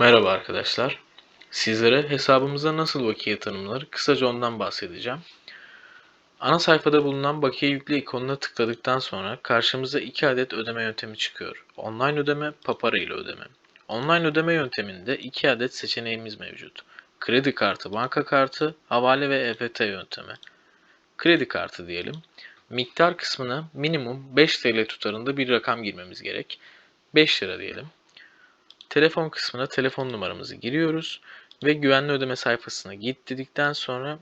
Merhaba arkadaşlar. Sizlere hesabımıza nasıl bakiye tanımlanır kısaca ondan bahsedeceğim. Ana sayfada bulunan bakiye yükle ikonuna tıkladıktan sonra karşımıza iki adet ödeme yöntemi çıkıyor. Online ödeme, papara ile ödeme. Online ödeme yönteminde iki adet seçeneğimiz mevcut. Kredi kartı, banka kartı, havale ve EFT yöntemi. Kredi kartı diyelim. Miktar kısmına minimum 5 TL tutarında bir rakam girmemiz gerek. 5 lira diyelim. Telefon kısmına telefon numaramızı giriyoruz ve güvenli ödeme sayfasına git dedikten sonra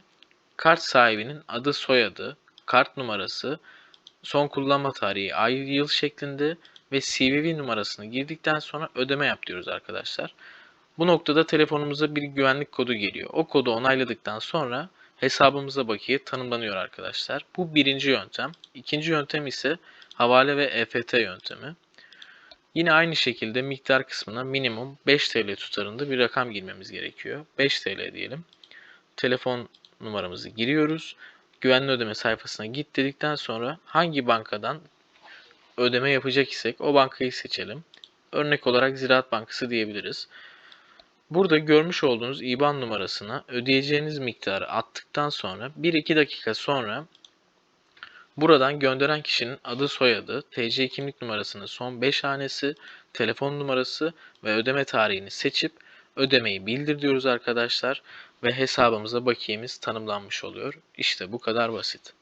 kart sahibinin adı, soyadı, kart numarası, son kullanma tarihi, ay, yıl şeklinde ve CVV numarasını girdikten sonra ödeme yap diyoruz arkadaşlar. Bu noktada telefonumuza bir güvenlik kodu geliyor. O kodu onayladıktan sonra hesabımıza bakiye tanımlanıyor arkadaşlar. Bu birinci yöntem. İkinci yöntem ise havale ve EFT yöntemi. Yine aynı şekilde miktar kısmına minimum 5 TL tutarında bir rakam girmemiz gerekiyor. 5 TL diyelim. Telefon numaramızı giriyoruz. Güvenli ödeme sayfasına git dedikten sonra hangi bankadan ödeme yapacak isek o bankayı seçelim. Örnek olarak Ziraat Bankası diyebiliriz. Burada görmüş olduğunuz IBAN numarasına ödeyeceğiniz miktarı attıktan sonra 1-2 dakika sonra Buradan gönderen kişinin adı soyadı, TC kimlik numarasının son 5 hanesi, telefon numarası ve ödeme tarihini seçip ödemeyi bildir diyoruz arkadaşlar ve hesabımıza bakiyemiz tanımlanmış oluyor. İşte bu kadar basit.